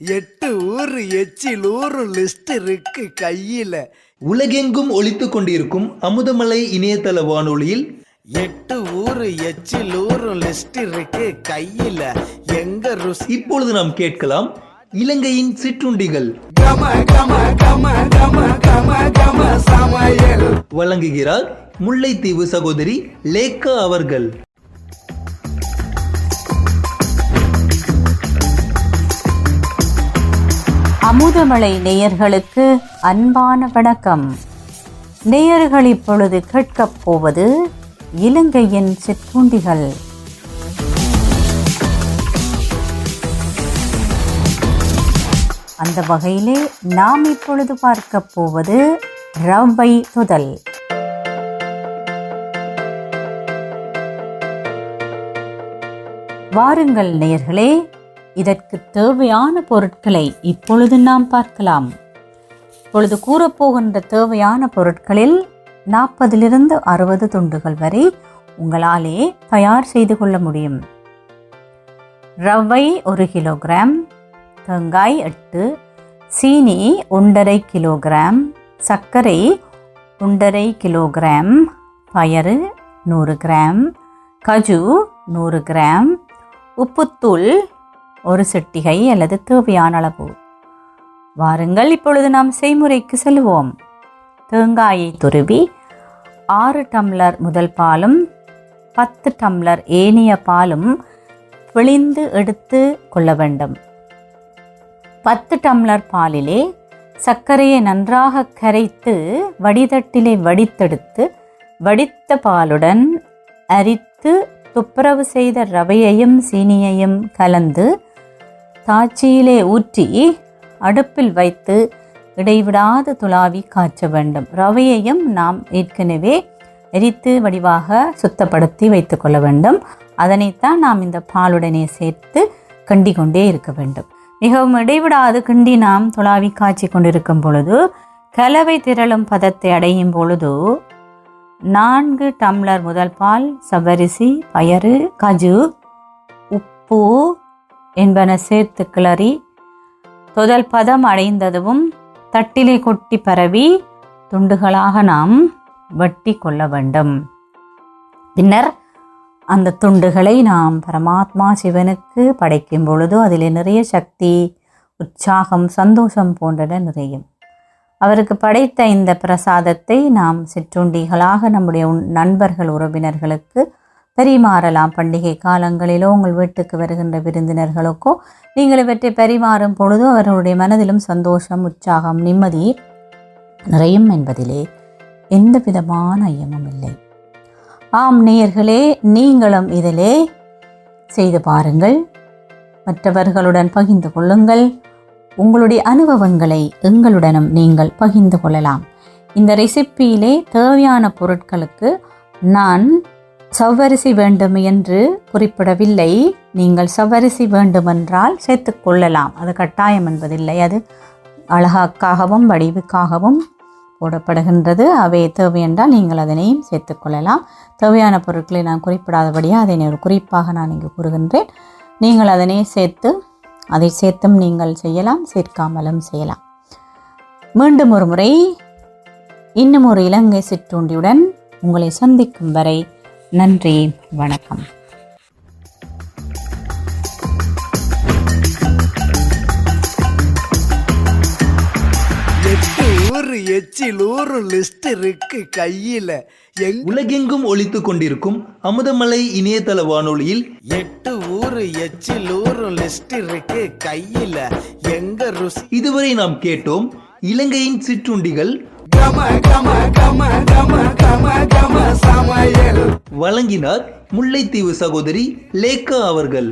எட்டு ஊரு எச்சில் ஊரு லிஸ்ட் இருக்கு கையில. உலகெங்கும் ஒலித்துக் கொண்டிருக்கும் அமுதமலை இணையதள வானொலியில் எட்டு ஊரு எச்சில் ஊரு லிஸ்ட் இருக்கு கையில. எங்க ருசி இப்பொழுது நாம் கேட்கலாம் இலங்கையின் சிற்றுண்டிகள். கம கம கம கம கம கம சமையல். வழங்குகிறார் முல்லைத்தீவு சகோதரி லேக்கா அவர்கள். அமுதமலை நேயர்களுக்கு அன்பான வணக்கம். நேயர்கள் இப்பொழுது கேட்கப் போவது இலங்கையின் சிற்றுண்டிகள். அந்த வகையிலே நாம் இப்பொழுது பார்க்கப் போவது ரவை துதல். வாருங்கள் நேயர்களே இதற்கு தேவையான பொருட்களை இப்பொழுது நாம் பார்க்கலாம். இப்பொழுது கூறப்போகின்ற தேவையான பொருட்களில் நாற்பதிலிருந்து அறுபது துண்டுகள் வரை உங்களாலே தயார் செய்து கொள்ள முடியும். ரவை ஒரு கிலோகிராம் தேங்காய் எட்டு சீனி ஒன்றரை கிலோகிராம் சர்க்கரை ஒன்றரை கிலோகிராம் பயறு நூறு கிராம் கஜு நூறு கிராம் உப்புத்தூள் ஒரு சிட்டிகை அல்லது தேவையான அளவு. வாருங்கள் இப்பொழுது நாம் செய்முறைக்கு செல்வோம். தேங்காயை துருவி ஆறு டம்ளர் முதல் பாலும் பத்து டம்ளர் ஏனிய பாலும் பிழிந்து எடுத்து கொள்ள வேண்டும். பத்து டம்ளர் பாலிலே சர்க்கரையை நன்றாக கரைத்து வடிதட்டிலே வடித்தெடுத்து வடித்த பாலுடன் அரித்து துப்புரவு செய்த ரவையையும் சீனியையும் கலந்து தாச்சியிலே ஊற்றி அடுப்பில் வைத்து இடைவிடாது துளாவி காய்ச்ச வேண்டும். ரவையையும் நாம் ஏற்கனவே எரித்து வடிவாக சுத்தப்படுத்தி வைத்துக்கொள்ள வேண்டும். அதனைத்தான் நாம் இந்த பாலுடனே சேர்த்து கிண்டி கொண்டே இருக்க வேண்டும். மிகவும் இடைவிடாது கிண்டி நாம் துளாவி காய்ச்சி கொண்டிருக்கும் பொழுது கலவை திரளும் பதத்தை அடையும் பொழுது நான்கு டம்ளர் முதல் பால் சவ்வரிசி பயறு கஜு உப்பு என்பன சேர்த்து கிளறி தொதல் பதம் அடைந்ததும் தட்டிலே கொட்டி பரவி துண்டுகளாக நாம் வெட்டி கொள்ள வேண்டும். பின்னர் அந்த துண்டுகளை நாம் பரமாத்மா சிவனுக்கு படைக்கும் பொழுது அதில் நிறைய சக்தி உற்சாகம் சந்தோஷம் போன்றன நிறையும். அவருக்கு படைத்த இந்த பிரசாதத்தை நாம் சிற்றுண்டிகளாக நம்முடைய நண்பர்கள் உறவினர்களுக்கு பரிமாறலாம். பண்டிகை காலங்களிலோ உங்கள் வீட்டுக்கு வருகின்ற விருந்தினர்களுக்கோ நீங்கள் இவற்றை பரிமாறும் பொழுது அவர்களுடைய மனதிலும் சந்தோஷம் உற்சாகம் நிம்மதி நிறையும் என்பதிலே எந்த விதமான ஐயமும் இல்லை. ஆம் நேயர்களே நீங்களும் இதிலே செய்து பாருங்கள். மற்றவர்களுடன் பகிர்ந்து கொள்ளுங்கள். உங்களுடைய அனுபவங்களை எங்களுடனும் நீங்கள் பகிர்ந்து கொள்ளலாம். இந்த ரெசிப்பியிலே தேவையான பொருட்களுக்கு நான் சவ்வரிசி வேண்டும் என்று குறிப்பிடவில்லை. நீங்கள் சவ்வரிசி வேண்டுமென்றால் சேர்த்துக்கொள்ளலாம் அது கட்டாயம் என்பதில்லை. அது அழகாக்காகவும் வடிவுக்காகவும் போடப்படுகின்றது. அவை தேவை என்றால் நீங்கள் அதனையும் சேர்த்துக்கொள்ளலாம் தேவையான பொருட்களை நான் குறிப்பிடாதபடியாக அதை ஒரு குறிப்பாக நான் இங்கு கூறுகின்றேன். நீங்கள் அதனை சேர்த்து அதை சேர்த்தும் நீங்கள் செய்யலாம் சேர்க்காமலும் செய்யலாம். மீண்டும் ஒரு முறை இன்னும் ஒரு இலங்கை சிற்றுண்டியுடன் உங்களை சந்திக்கும் வரை நன்றி வணக்கம். லிஸ்ட் இருக்கு கையில. உலகெங்கும் ஒலித்துக் கொண்டிருக்கும் அமுதமலை இணையதள வானொலியில் எட்டு ஊரு எச்சில் ஊரு லிஸ்ட் இருக்கு கையில. எங்க ருசி இதுவரை நாம் கேட்டோம் இலங்கையின் சிற்றுண்டிகள் வழங்கினார் முல்லைத்தீவு சகோதரி லேக்கா அவர்கள்.